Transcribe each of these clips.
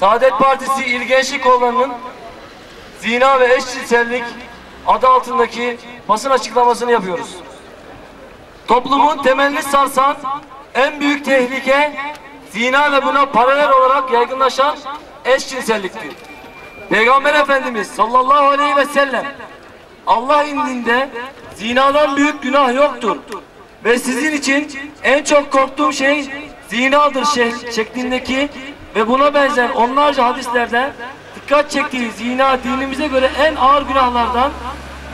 Saadet Partisi İl Gençlik Kolları'nın zina ve eşcinsellik adı altındaki basın açıklamasını yapıyoruz. Toplumun temelini sarsan en büyük tehlike zina ve buna paralel olarak yaygınlaşan eşcinselliktir. Peygamber Efendimiz sallallahu aleyhi ve sellem Allah indinde zinadan büyük günah yoktur. Ve sizin için en çok korktuğum şey zinadır şek- şeklindeki ve buna benzer onlarca hadislerden dikkat çektiği zina dinimize göre en ağır günahlardan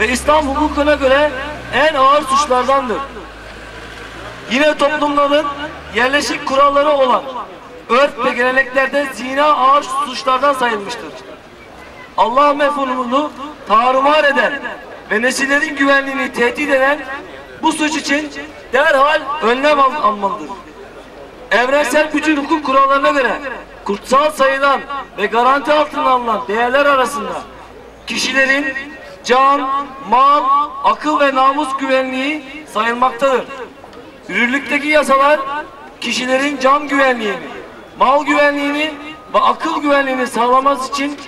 ve İslam hukukuna göre en ağır suçlardandır. Yine toplumların yerleşik kuralları olan örf ve geleneklerde zina ağır suçlardan sayılmıştır. Allah mefhumunu tarumar eden ve nesillerin güvenliğini tehdit eden bu suç için derhal önlem al almalıdır. Evrensel bütün hukuk kurallarına göre kutsal sayılan ve garanti altına alınan değerler arasında kişilerin can, mal, akıl ve namus güvenliği sayılmaktadır. Yürürlükteki yasalar kişilerin can güvenliğini, mal güvenliğini ve akıl güvenliğini sağlaması için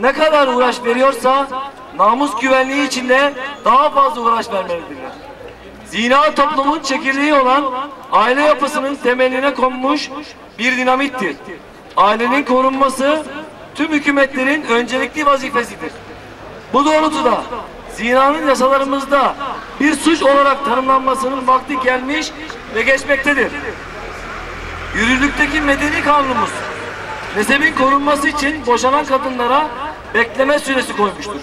ne kadar uğraş veriyorsa namus güvenliği için de daha fazla uğraş vermelidirler. Zina toplumun çekirdeği olan aile yapısının temeline konmuş bir dinamittir. Ailenin korunması tüm hükümetlerin öncelikli vazifesidir. Bu doğrultuda zinanın yasalarımızda bir suç olarak tanımlanmasının vakti gelmiş ve geçmektedir. Yürürlükteki medeni kanunumuz nesebin korunması için boşanan kadınlara bekleme süresi koymuştur.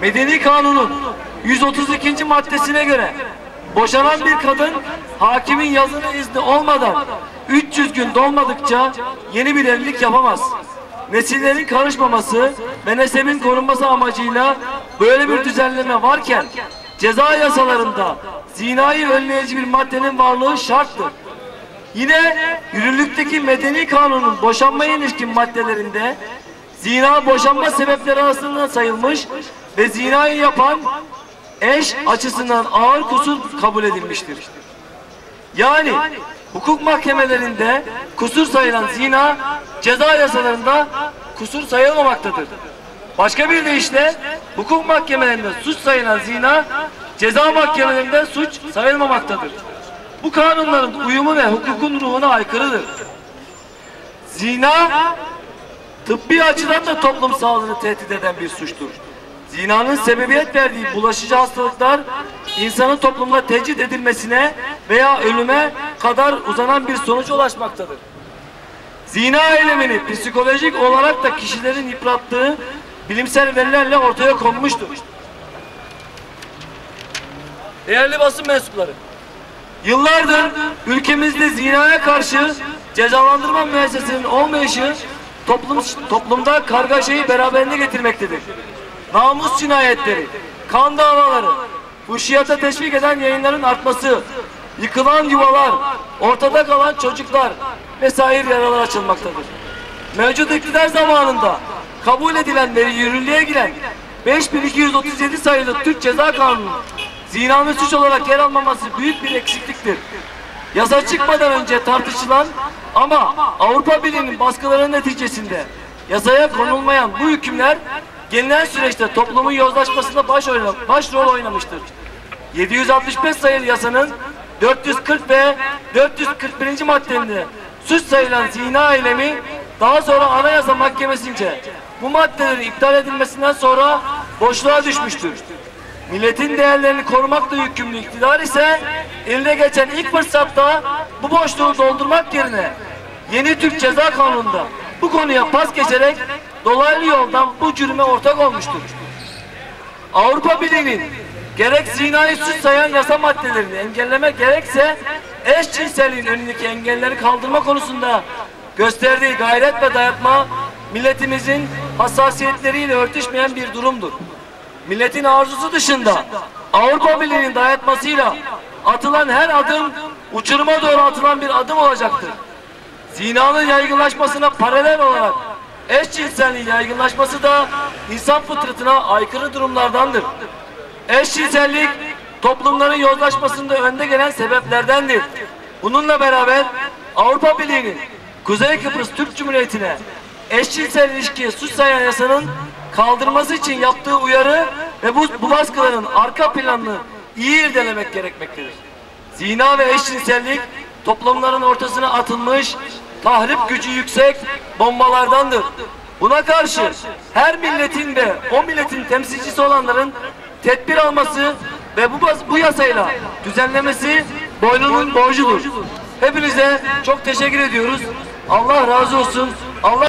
Medeni kanunun 132. maddesine göre boşanan bir kadın hakimin yazılı izni olmadan 300 gün dolmadıkça yeni bir evlilik yapamaz. Nesillerin karışmaması ve nesebin korunması amacıyla böyle bir düzenleme varken ceza yasalarında zinayı önleyici bir maddenin varlığı şarttır. Yine yürürlükteki medeni kanunun boşanmaya ilişkin maddelerinde zina boşanma sebepleri arasında sayılmış ve zinayı yapan eş açısından ağır kusur kabul edilmiştir. Yani hukuk mahkemelerinde kusur sayılan zina ceza yasalarında kusur sayılmamaktadır. Başka bir deyişle hukuk mahkemelerinde suç sayılan zina ceza mahkemelerinde suç sayılmamaktadır. Bu kanunların uyumu ve hukukun ruhuna aykırıdır. Zina tıbbi açıdan da toplum sağlığını tehdit eden bir suçtur. Zinanın sebebiyet verdiği bulaşıcı hastalıklar insanın toplumda tecrit edilmesine veya ölüme kadar uzanan bir sonuca ulaşmaktadır. Zina eylemini psikolojik olarak da kişilerin yıprattığı bilimsel verilerle ortaya konmuştur. Değerli basın mensupları, Yıllardır ülkemizde zinaya karşı cezalandırma müessesesinin olmayışı toplum, toplumda kargaşayı beraberinde getirmektedir. Namus cinayetleri, kan davaları, fuhşiyata teşvik eden yayınların artması, yıkılan yuvalar, ortada kalan çocuklar vesaire yaralar açılmaktadır. Mevcut iktidar zamanında kabul edilen ve yürürlüğe giren 5237 sayılı Türk Ceza Kanunu zinanın suç olarak yer almaması büyük bir eksikliktir. Yasa çıkmadan önce tartışılan ama Avrupa Birliği'nin baskıları neticesinde yasaya konulmayan bu hükümler gelinen süreçte toplumun yozlaşmasında baş oyna, başrol oynamıştır. 765 sayılı yasanın 440 ve 441. maddelerinde suç sayılan zina eylemi daha sonra Anayasa Mahkemesi'nce bu maddelerin iptal edilmesinden sonra boşluğa düşmüştür. Milletin değerlerini korumakla yükümlü iktidar ise eline geçen ilk fırsatta bu boşluğu doldurmak yerine yeni Türk Ceza Kanunu'nda bu konuya pas geçerek dolaylı yoldan bu cürüme ortak olmuştur. Avrupa Birliği'nin gerek zinayı suç sayan yasa maddelerini engelleme gerekse eşcinselliğin önündeki engelleri kaldırma konusunda gösterdiği gayret ve dayatma milletimizin hassasiyetleriyle örtüşmeyen bir durumdur. Milletin arzusu dışında Avrupa Birliği'nin dayatmasıyla atılan her adım uçuruma doğru atılan bir adım olacaktır. Zinanın yaygınlaşmasına paralel olarak eşcinselliğin yaygınlaşması da insan fıtratına aykırı durumlardandır. Eşcinsellik toplumların yozlaşmasında önde gelen sebeplerdendir. Bununla beraber Avrupa Birliği'nin Kuzey Kıbrıs Türk Cumhuriyeti'ne eşcinsel ilişkiye suç sayan yasanın kaldırması için yaptığı uyarı ve bu, bu baskıların arka planını iyi irdelemek gerekmektedir. Zina ve eşcinsellik toplumların ortasına atılmış tahrip gücü yüksek bombalardandır. Buna karşı her milletin ve o milletin temsilcisi olanların tedbir alması ve bu, bu yasayla düzenlemesi boynunun borcudur. Hepinize çok teşekkür ediyoruz. Allah razı olsun. Allah